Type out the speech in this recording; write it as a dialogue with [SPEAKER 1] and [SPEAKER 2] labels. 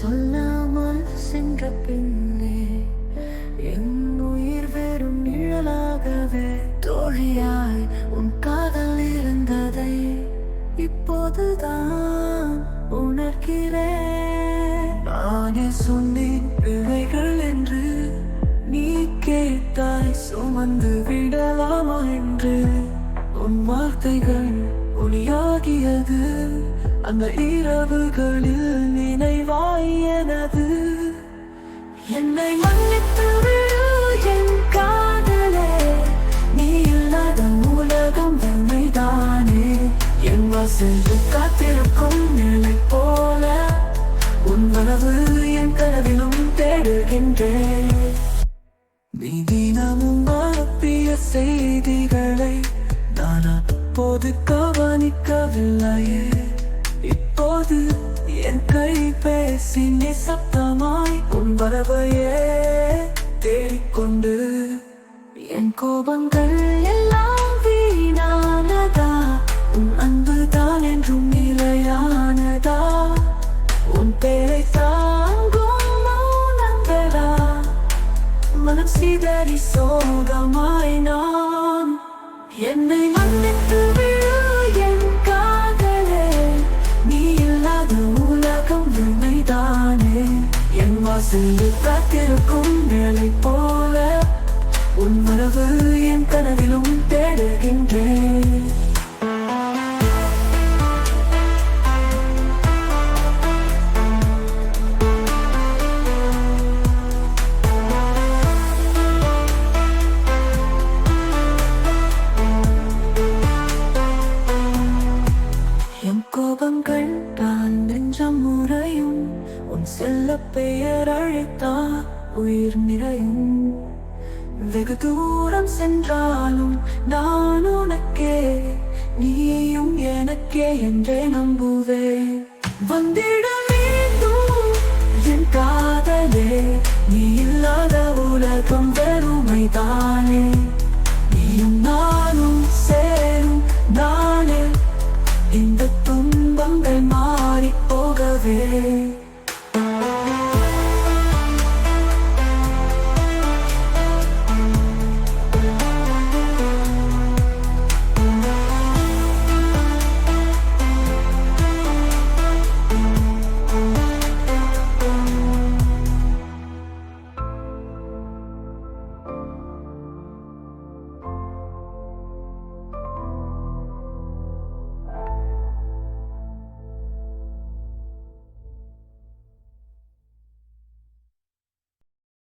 [SPEAKER 1] சொல்லாமல் சென்ற பின்னே என் உயிர் வெறும் நிழலாகவே. தோழியாய் உன் காதல் இருந்ததை இப்போதுதான் உணர்கிறேன். நானே சொன்னேன் பிழைகள் என்று நீ கேட்டாய் சுமந்து விடலாமா என்று? உன் வார்த்தைகள் ஒளியாகியது அந்த இரவுகளில் நினைவாய் எனது. என்னை மன்னித்து என் காதலே. நீ இல்லாத உலகம் உண்மைதானே என் வாசல் காத்திருக்கும் நிலை போல உன் மனது என் கனவிலும் தேடுகின்றேன். நீ தினமும் அனுப்பிய செய்திகளை நான் அப்போது கவனிக்கவில்லையே. இப்போது என் கை பேசி நிசப்தமாய் உன் வரவையே தேடிக்கொண்டு. என் கோபங்கள் எல்லாம் வீணானதா? உன் அன்பு தான் என்றும் நிலையானதா? உன் பேரை தாங்கும் மௌனங்களா? மனம் சிதறி சோகமாய் நான் என்னை மன்னித்து என் காத்திருக்கும் நிலை போல உன் மரபு என் கனவு உன் செல்ல பெயர் அழைத்தா உயிர் நிறையும். வெகு தூரம் சென்றாலும் நான் உனக்கே நீயும் எனக்கே என்றே நம்புவே வந்திட மீண்டும் என் காதலே நீ இல்லாத உலகம் வெறுமைதானே நீயும் நானும் சேரும் நானே. இந்த துன்பங்கள் மாறி போகவே.